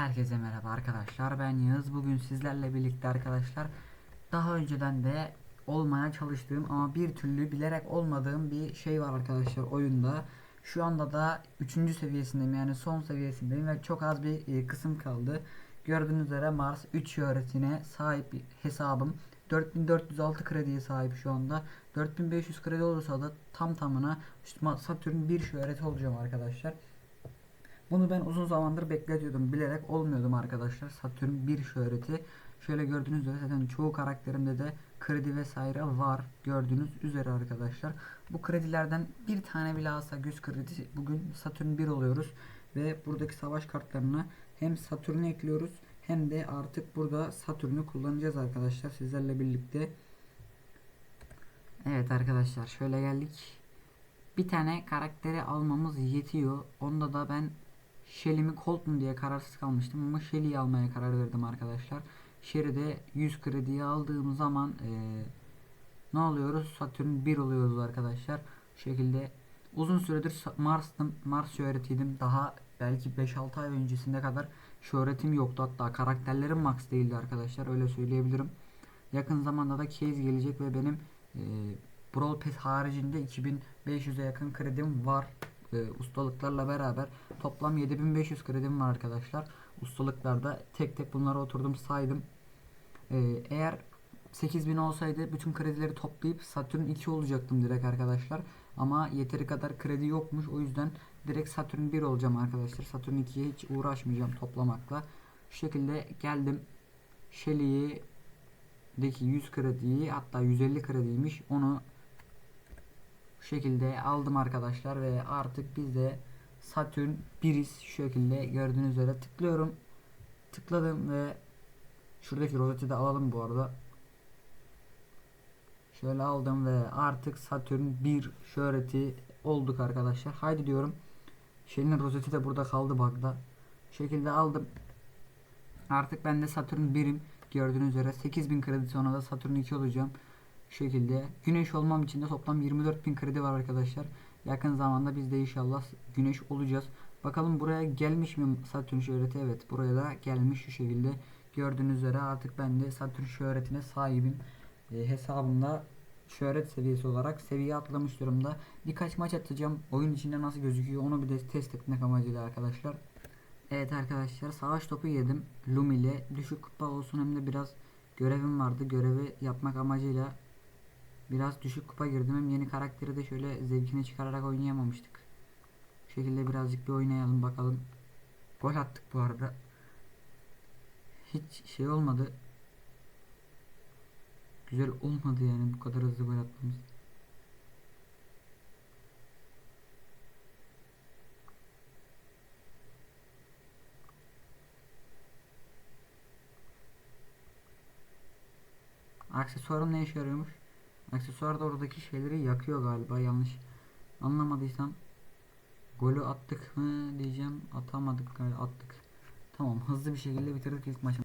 Herkese merhaba arkadaşlar. Ben Yağız. Bugün sizlerle birlikte arkadaşlar daha önceden de olmaya çalıştığım ama bir türlü bilerek olmadığım bir şey var arkadaşlar oyunda. Şu anda da 3. seviyesindeyim yani son seviyesindeyim ve çok az bir e, kısım kaldı. Gördüğünüz üzere Mars 3 öğretine sahip hesabım. 4406 krediye sahip şu anda. 4500 kredi olursa da tam tamına Satürn 1 şöhreti olacağım arkadaşlar bunu ben uzun zamandır bekletiyordum. Bilerek olmuyordum arkadaşlar. Satürn bir şöhreti. Şöyle gördüğünüz üzere zaten çoğu karakterimde de kredi vesaire var. Gördüğünüz üzere arkadaşlar. Bu kredilerden bir tane bile alsa göz kredisi bugün Satürn 1 oluyoruz. Ve buradaki savaş kartlarına hem Satürn'ü ekliyoruz hem de artık burada Satürn'ü kullanacağız arkadaşlar sizlerle birlikte. Evet arkadaşlar şöyle geldik. Bir tane karakteri almamız yetiyor. Onda da ben Shelly mi Colt mu diye kararsız kalmıştım ama Shelly'yi almaya karar verdim arkadaşlar. Sherry'de 100 krediyi aldığım zaman ee, ne oluyoruz? Satürn 1 oluyoruz arkadaşlar. Bu şekilde uzun süredir Mars'tım. Mars şöhretiydim. Daha belki 5-6 ay öncesinde kadar şöhretim yoktu. Hatta karakterlerim max değildi arkadaşlar. Öyle söyleyebilirim. Yakın zamanda da case gelecek ve benim e, Brawl Pass haricinde 2500'e yakın kredim var e, ustalıklarla beraber toplam 7500 kredim var arkadaşlar. Ustalıklarda tek tek bunları oturdum saydım. E, eğer 8000 olsaydı bütün kredileri toplayıp Saturn 2 olacaktım direkt arkadaşlar. Ama yeteri kadar kredi yokmuş. O yüzden direkt Saturn 1 olacağım arkadaşlar. Saturn 2'ye hiç uğraşmayacağım toplamakla. Şu şekilde geldim. Shelly'yi deki 100 krediyi hatta 150 krediymiş. Onu bu şekilde aldım arkadaşlar ve artık biz de Satürn biriz şu şekilde gördüğünüz üzere tıklıyorum. Tıkladım ve şuradaki rozeti de alalım bu arada. Şöyle aldım ve artık Satürn 1 şöhreti olduk arkadaşlar. Haydi diyorum. Şeyin rozeti de burada kaldı bug'da. Şu şekilde aldım. Artık ben de Satürn 1'im. Gördüğünüz üzere 8000 kredi sonra da Satürn 2 olacağım. Şu şekilde. Güneş olmam için de toplam 24.000 kredi var arkadaşlar. Yakın zamanda biz de inşallah güneş olacağız. Bakalım buraya gelmiş mi Satürn şöhreti? Evet buraya da gelmiş şu şekilde. Gördüğünüz üzere artık ben de Satürn şöhretine sahibim. E, hesabımda şöhret seviyesi olarak seviye atlamış durumda. Birkaç maç atacağım. Oyun içinde nasıl gözüküyor onu bir de test etmek amacıyla arkadaşlar. Evet arkadaşlar savaş topu yedim. Lum ile düşük kupa olsun hem de biraz görevim vardı. Görevi yapmak amacıyla Biraz düşük kupa girdim hem yeni karakteri de şöyle zevkini çıkararak oynayamamıştık. Bu şekilde birazcık bir oynayalım bakalım. Gol attık bu arada. Hiç şey olmadı. Güzel olmadı yani bu kadar hızlı gol atmamız. Aksesuarım ne işe yarıyormuş? Aksesuar da oradaki şeyleri yakıyor galiba yanlış anlamadıysam. Golü attık mı diyeceğim. Atamadık galiba attık. Tamam hızlı bir şekilde bitirdik ilk maçı.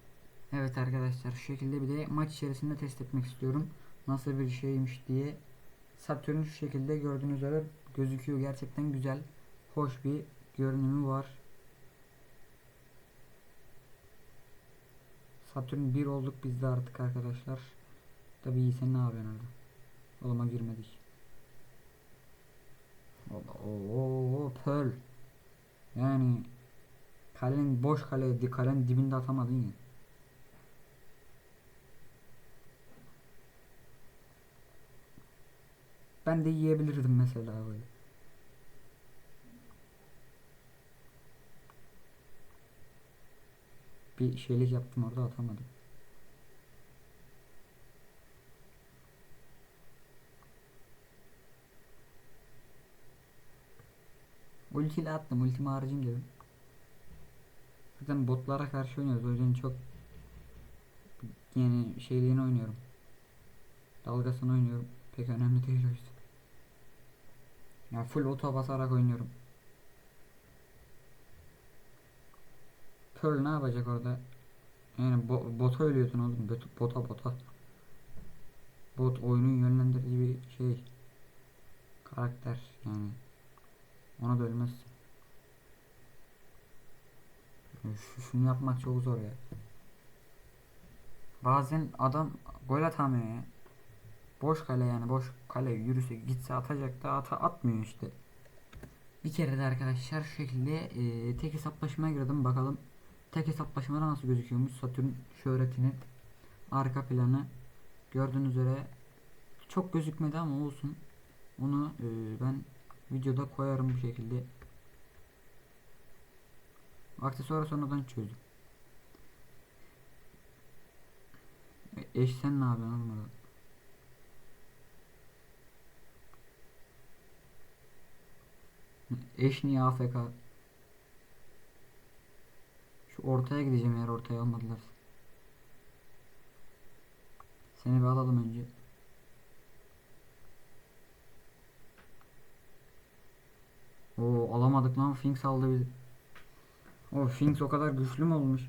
Evet arkadaşlar şu şekilde bir de maç içerisinde test etmek istiyorum. Nasıl bir şeymiş diye. Satürn şu şekilde gördüğünüz üzere gözüküyor. Gerçekten güzel. Hoş bir görünümü var. Satürn 1 olduk biz de artık arkadaşlar. Tabii iyi sen ne yapıyorsun orada? Olama girmedik. Oo, Pearl. Yani kalenin boş kaleydi. Kalenin dibinde atamadın ya. Ben de yiyebilirdim mesela böyle. Bir şeylik yaptım orada atamadım. Ultiyle attım. Ultimi harcayayım dedim. Zaten botlara karşı oynuyoruz. O yüzden çok yani şeyliğini oynuyorum. Dalgasını oynuyorum. Pek önemli değil o yüzden. Ya yani full oto basarak oynuyorum. Pearl ne yapacak orada? Yani bo bota ölüyorsun oğlum. Bota bota. Bot oyunun yönlendirici bir şey. Karakter yani. Ona da ölmezsin. Şu, şunu yapmak çok zor ya. Bazen adam gol atamıyor ya. Boş kale yani boş kale yürüse gitse atacak da ata atmıyor işte. Bir kere de arkadaşlar şu şekilde e, tek hesaplaşmaya girdim bakalım tek hesaplaşmada nasıl gözüküyormuş Satürn şöhretini arka planı gördüğünüz üzere çok gözükmedi ama olsun onu e, ben videoda koyarım bu şekilde aksesuarı sonradan çözdüm E, eş sen ne yapıyorsun oğlum? Eş niye AFK? Şu ortaya gideceğim eğer ortaya almadılar. Seni bir alalım önce. Oo alamadık lan Finks aldı bizi. O Finks o kadar güçlü mü olmuş?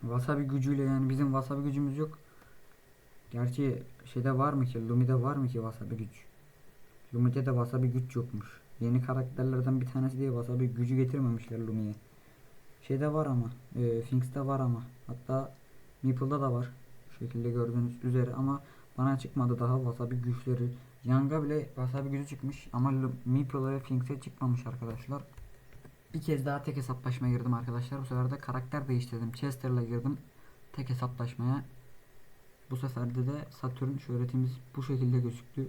Wasabi gücüyle yani bizim wasabi gücümüz yok. Gerçi şeyde var mı ki? Lumi'de var mı ki wasabi güç? Lumi'de de wasabi güç yokmuş. Yeni karakterlerden bir tanesi diye wasabi gücü getirmemişler Lumi'ye. Şeyde var ama. E, Finks'te var ama. Hatta Meeple'da da var. Şu şekilde gördüğünüz üzere ama bana çıkmadı daha wasabi güçleri. Yang'a bile wasabi gücü çıkmış ama Lu- Meeple'a ve Finks'e çıkmamış arkadaşlar. Bir kez daha tek hesaplaşmaya girdim arkadaşlar. Bu sefer de karakter değiştirdim. Chester'la girdim tek hesaplaşmaya. Bu seferde de Satürn şöhretimiz bu şekilde gözüktü.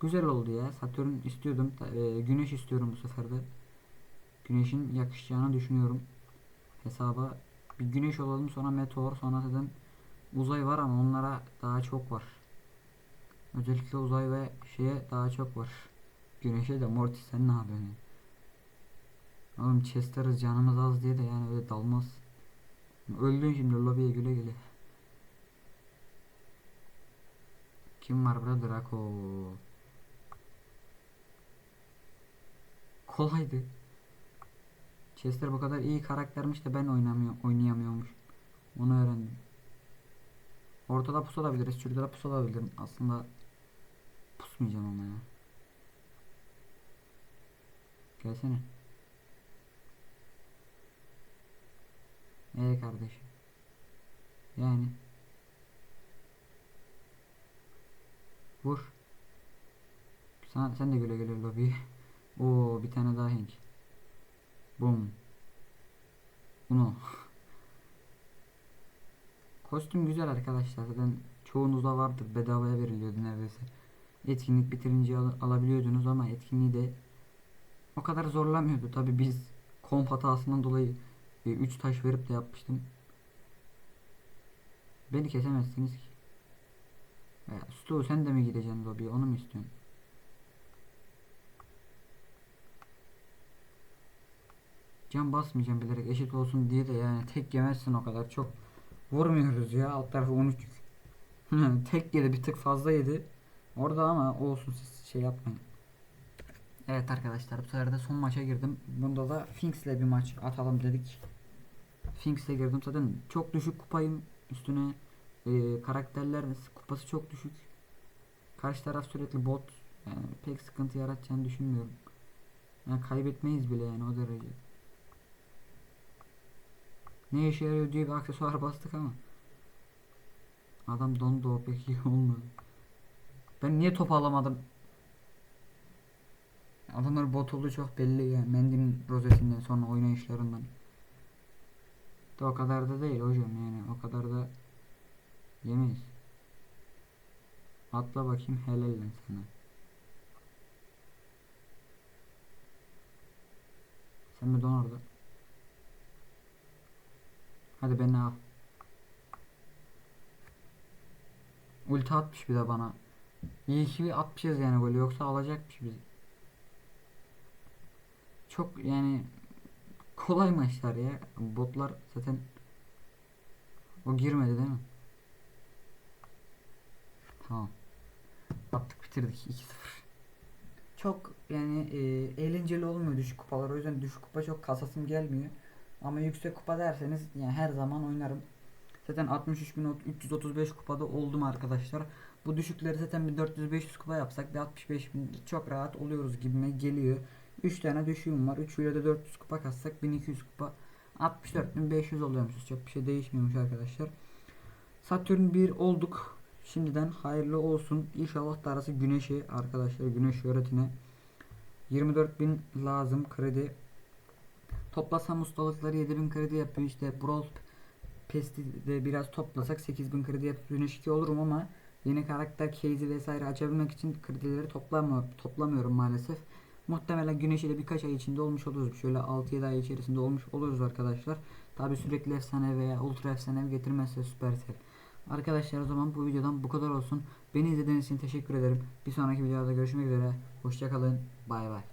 Güzel oldu ya. Satürn istiyordum. E, güneş istiyorum bu sefer de. Güneşin yakışacağını düşünüyorum. Hesaba bir güneş olalım sonra meteor sonra zaten uzay var ama onlara daha çok var. Özellikle uzay ve şeye daha çok var. Güneşe de Mortis sen ne yapıyorsun? ya? Oğlum Chester'ız canımız az diye de yani öyle dalmaz. Öldün şimdi lobiye güle güle. Kim var burada? Draco. Kolaydı. Chester bu kadar iyi karaktermiş de ben oynamıyor, oynayamıyormuş. Onu öğrendim. Ortada pusulabiliriz. Şurada da pusulabilirim. Aslında pusmayacağım ama ya. Gelsene. Ee kardeşim. Yani. Vur. Sen, sen de güle güle lobi. Oo bir tane daha Hank. Boom. Uno. Kostüm güzel arkadaşlar. Zaten çoğunuzda vardır. Bedavaya veriliyordu neredeyse. Etkinlik bitirince al- alabiliyordunuz ama etkinliği de o kadar zorlamıyordu. Tabi biz komp hatasından dolayı 3 taş verip de yapmıştım. Beni kesemezsiniz ki. Ya, Stu sen de mi gideceksin lobiye onu mu istiyorsun? Can basmayacağım bilerek eşit olsun diye de yani tek yemezsin o kadar çok vurmuyoruz ya alt tarafı 13 yük. tek yedi bir tık fazla yedi. Orada ama olsun siz şey yapmayın. Evet arkadaşlar bu sefer de son maça girdim. Bunda da Finks'le bir maç atalım dedik. Finks'le girdim zaten çok düşük kupayım üstüne e, karakterler kupası çok düşük. Karşı taraf sürekli bot yani pek sıkıntı yaratacağını düşünmüyorum. Yani kaybetmeyiz bile yani o derece. Ne işe yarıyor diye bir aksesuar bastık ama. Adam dondu o pek iyi olmadı. Ben niye top alamadım? Adamlar bot olduğu çok belli ya. Mendy'nin rozetinden sonra oynayışlarından. De o kadar da değil hocam yani o kadar da yemeyiz. Atla bakayım helal lan sana. Sen bir don orada. Hadi beni al. Ulti atmış bir de bana. İyi ki atmışız yani golü yoksa alacakmış bizi. Çok yani kolay maçlar ya. Botlar zaten o girmedi değil mi? Tamam. Attık bitirdik 2-0. Çok yani e, eğlenceli olmuyor düşük kupalar. O yüzden düşük kupa çok kasasım gelmiyor. Ama yüksek kupa derseniz yani her zaman oynarım. Zaten 63.335 kupada oldum arkadaşlar. Bu düşükleri zaten bir 400-500 kupa yapsak bir 65 bin çok rahat oluyoruz gibime geliyor. 3 tane düşüğüm var. 3 ile de 400 kupa kassak 1200 kupa 64.500 oluyormuş. Çok bir şey değişmiyormuş arkadaşlar. Satürn 1 olduk. Şimdiden hayırlı olsun. İnşallah darası güneşi arkadaşlar güneş öğretine 24.000 lazım kredi. Toplasam ustalıkları 7000 kredi yapıyor. İşte Brawl Pest'i de biraz toplasak 8000 kredi yapıp güneş 2 olurum ama yeni karakter case'i vesaire açabilmek için kredileri toplama, toplamıyorum maalesef. Muhtemelen güneşi de birkaç ay içinde olmuş oluruz. Şöyle 6-7 ay içerisinde olmuş oluruz arkadaşlar. Tabi sürekli efsane veya ultra efsane getirmezse Supercell. Arkadaşlar o zaman bu videodan bu kadar olsun. Beni izlediğiniz için teşekkür ederim. Bir sonraki videoda görüşmek üzere. Hoşçakalın. Bay bay.